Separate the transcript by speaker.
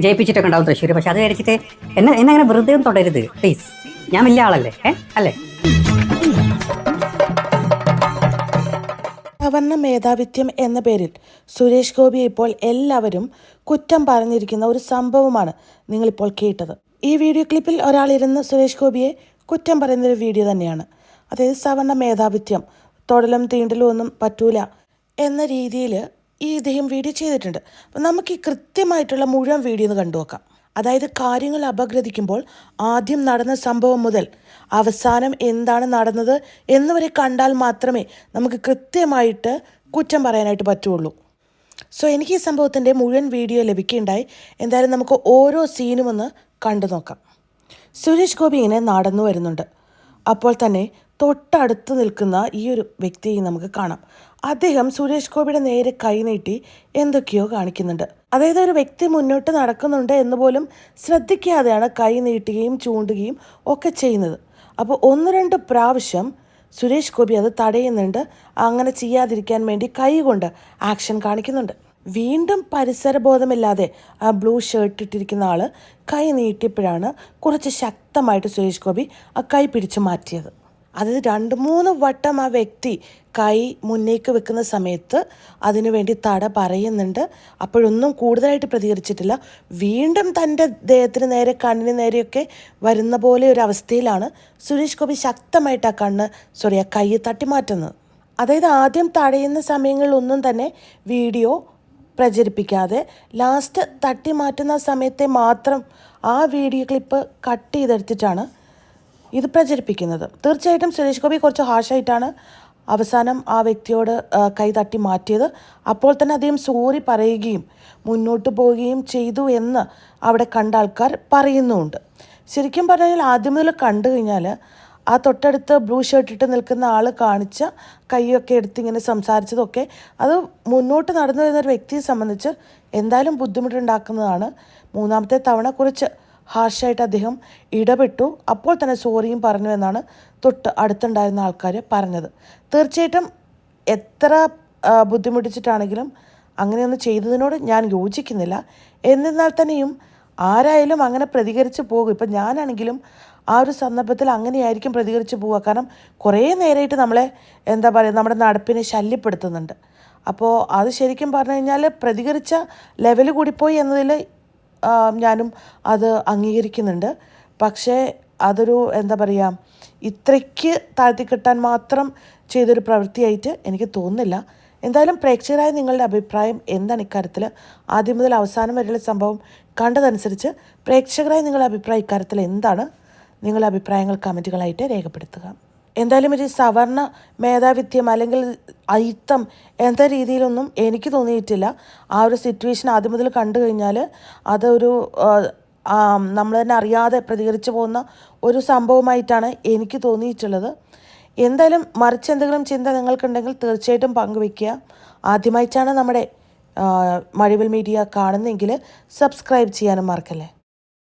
Speaker 1: ജയിപ്പിച്ചിട്ടൊക്കെ ഉണ്ടാവും തൃശ്ശൂർ പക്ഷെ അത് കഴിച്ചിട്ട് എന്നെ എന്നെ അങ്ങനെ വെറുതെ ഒന്നും തുടരുത്. പ്ലീസ് ഞാൻ വലിയ ആളല്ലേ? ഏ? അല്ലേ?
Speaker 2: സവർണ മേധാവിത്യം എന്ന പേരിൽ സുരേഷ് ഗോപിയെ ഇപ്പോൾ എല്ലാവരും കുറ്റം പറഞ്ഞിരിക്കുന്ന ഒരു സംഭവമാണ് നിങ്ങളിപ്പോൾ കേട്ടത്. ഈ വീഡിയോ ക്ലിപ്പിൽ ഒരാളിരുന്ന് സുരേഷ് ഗോപിയെ കുറ്റം പറയുന്നൊരു വീഡിയോ തന്നെയാണ്. അതായത് സവർണ മേധാവിത്യം തൊടലും തീണ്ടലും ഒന്നും പറ്റൂല എന്ന രീതിയിൽ ഈ ഇദ്ദേഹം വീഡിയോ ചെയ്തിട്ടുണ്ട്. അപ്പം നമുക്ക് ഈ കൃത്യമായിട്ടുള്ള മുഴുവൻ വീഡിയോ ഒന്ന് കണ്ടു നോക്കാം. അതായത് കാര്യങ്ങൾ അപഗ്രഥിക്കുമ്പോൾ ആദ്യം നടന്ന സംഭവം മുതൽ അവസാനം എന്താണ് നടന്നത് എന്നിവരെ കണ്ടാൽ മാത്രമേ നമുക്ക് കൃത്യമായിട്ട് കുറ്റം പറയാനായിട്ട് പറ്റുള്ളൂ. സോ എനിക്ക് ഈ സംഭവത്തിന്റെ മുഴുവൻ വീഡിയോ ലഭിക്കുകയുണ്ടായി. എന്തായാലും നമുക്ക് ഓരോ സീനും ഒന്ന് കണ്ടു നോക്കാം. സുരേഷ് ഗോപി ഇങ്ങനെ നടന്നു വരുന്നുണ്ട്. അപ്പോൾ തന്നെ തൊട്ടടുത്ത് നിൽക്കുന്ന ഈ ഒരു വ്യക്തിയെ നമുക്ക് കാണാം. അദ്ദേഹം സുരേഷ് ഗോപിയുടെ നേരെ കൈനീട്ടി എന്തൊക്കെയോ കാണിക്കുന്നുണ്ട്. അതായത് ഒരു വ്യക്തി മുന്നോട്ട് നടക്കുന്നുണ്ട് എന്ന് പോലും ശ്രദ്ധിക്കാതെയാണ് കൈ നീട്ടുകയും ചൂണ്ടുകയും ഒക്കെ ചെയ്യുന്നത്. അപ്പോൾ ഒന്ന് രണ്ട് പ്രാവശ്യം സുരേഷ് ഗോപി അത് തടയുന്നുണ്ട്. അങ്ങനെ ചെയ്യാതിരിക്കാൻ വേണ്ടി കൈ കൊണ്ട് ആക്ഷൻ കാണിക്കുന്നുണ്ട്. വീണ്ടും പരിസരബോധമില്ലാതെ ആ ബ്ലൂ ഷർട്ട് ഇട്ടിരിക്കുന്ന ആൾ കൈ നീട്ടിയപ്പോഴാണ് കുറച്ച് ശക്തമായിട്ട് സുരേഷ് ഗോപി ആ കൈ പിടിച്ചു മാറ്റിയത്. അതായത് രണ്ട് മൂന്ന് വട്ടം ആ വ്യക്തി കൈ മുന്നേക്ക് വെക്കുന്ന സമയത്ത് അതിനു വേണ്ടി തട പറയുന്നുണ്ട്. അപ്പോഴൊന്നും കൂടുതലായിട്ട് പ്രതികരിച്ചിട്ടില്ല. വീണ്ടും തന്റെ ദേഹത്തിന് നേരെ കണ്ണിന് നേരെയൊക്കെ വരുന്ന പോലെ ഒരു അവസ്ഥയിലാണ് സുരേഷ് ഗോപി ശക്തമായിട്ട് ആ കണ്ണ് സോറി ആ കൈ തട്ടിമാറ്റുന്നത് അതായത് ആദ്യം തടയുന്ന സമയങ്ങളിലൊന്നും തന്നെ വീഡിയോ പ്രചരിപ്പിക്കാതെ ലാസ്റ്റ് തട്ടി മാറ്റുന്ന സമയത്തെ മാത്രം ആ വീഡിയോ ക്ലിപ്പ് കട്ട് ചെയ്തെടുത്തിട്ടാണ് ഇത് പ്രചരിപ്പിക്കുന്നത്. തീർച്ചയായിട്ടും സുരേഷ് ഗോപി കുറച്ച് ഹാഷായിട്ടാണ് അവസാനം ആ വ്യക്തിയോട് കൈ തട്ടി മാറ്റിയത്. അപ്പോൾ തന്നെ അദ്ദേഹം സോറി പറയുകയും മുന്നോട്ട് പോവുകയും ചെയ്തു എന്ന് അവിടെ കണ്ട ആൾക്കാർ പറയുന്നുമുണ്ട്. ശരിക്കും പറഞ്ഞാൽ ആദ്യം മുതൽ കണ്ടു കഴിഞ്ഞാൽ ആ തൊട്ടടുത്ത് ബ്ലൂ ഷർട്ട് ഇട്ട് നിൽക്കുന്ന ആൾ കാണിച്ച കൈയൊക്കെ എടുത്ത് ഇങ്ങനെ സംസാരിച്ചതൊക്കെ അത് മുന്നോട്ട് നടന്നു വരുന്ന ഒരു വ്യക്തിയെ സംബന്ധിച്ച് എന്തായാലും ബുദ്ധിമുട്ടുണ്ടാക്കുന്നതാണ്. മൂന്നാമത്തെ തവണ കുറച്ച് ഹാർഷായിട്ട് അദ്ദേഹം ഇടപെട്ടു. അപ്പോൾ തന്നെ സോറിയും പറഞ്ഞു എന്നാണ് തൊട്ട് അടുത്തുണ്ടായിരുന്ന ആൾക്കാർ പറഞ്ഞത്. തീർച്ചയായിട്ടും എത്ര ബുദ്ധിമുട്ടിച്ചിട്ടാണെങ്കിലും അങ്ങനെയൊന്നും ചെയ്തതിനോട് ഞാൻ യോജിക്കുന്നില്ല. എന്നിരുന്നാൽ തന്നെയും ആരായാലും അങ്ങനെ പ്രതികരിച്ച് പോകും. ഇപ്പം ഞാനാണെങ്കിലും ആ ഒരു സന്ദർഭത്തിൽ അങ്ങനെയായിരിക്കും പ്രതികരിച്ച് പോവുക. കാരണം കുറേ നേരമായിട്ട് നമ്മളെ എന്താ പറയുക നമ്മുടെ നടപ്പിനെ ശല്യപ്പെടുത്തുന്നുണ്ട്. അപ്പോൾ അത് ശരിക്കും പറഞ്ഞു കഴിഞ്ഞാൽ പ്രതികരിച്ച ലെവൽ കൂടിപ്പോയി എന്നതിൽ ഞാനും അത് അംഗീകരിക്കുന്നുണ്ട്. പക്ഷേ അതൊരു എന്താ പറയുക ഇത്രയ്ക്ക് താഴ്ത്തിക്കെട്ടാൻ മാത്രം ചെയ്തൊരു പ്രവൃത്തിയായിട്ട് എനിക്ക് തോന്നുന്നില്ല. എന്തായാലും പ്രേക്ഷകരായ നിങ്ങളുടെ അഭിപ്രായം എന്താണ് ഇക്കാര്യത്തിൽ ആദ്യം മുതൽ അവസാനം വരെയുള്ള സംഭവം കണ്ടതനുസരിച്ച് പ്രേക്ഷകരായ നിങ്ങളുടെ അഭിപ്രായം ഇക്കാര്യത്തിൽ എന്താണ്? നിങ്ങളുടെ അഭിപ്രായങ്ങൾ കമന്റുകളായിട്ട് രേഖപ്പെടുത്തുക. എന്തായാലും ഒരു സവർണ മേധാവിത്യം അല്ലെങ്കിൽ അയിത്തം എന്ന രീതിയിലൊന്നും എനിക്ക് തോന്നിയിട്ടില്ല. ആ ഒരു സിറ്റുവേഷൻ ആദ്യം മുതൽ കണ്ടു കഴിഞ്ഞാൽ അതൊരു നമ്മൾ തന്നെ അറിയാതെ പ്രതികരിച്ചു പോകുന്ന ഒരു സംഭവമായിട്ടാണ് എനിക്ക് തോന്നിയിട്ടുള്ളത്. എന്തായാലും മറിച്ച് എന്തെങ്കിലും ചിന്ത നിങ്ങൾക്കുണ്ടെങ്കിൽ തീർച്ചയായിട്ടും പങ്കുവെക്കുക ആദ്യമായിട്ടാണ് നമ്മുടെ മഴവിൽ മീഡിയ കാണുന്നതെങ്കിൽ സബ്സ്ക്രൈബ് ചെയ്യാനും മറക്കല്ലേ.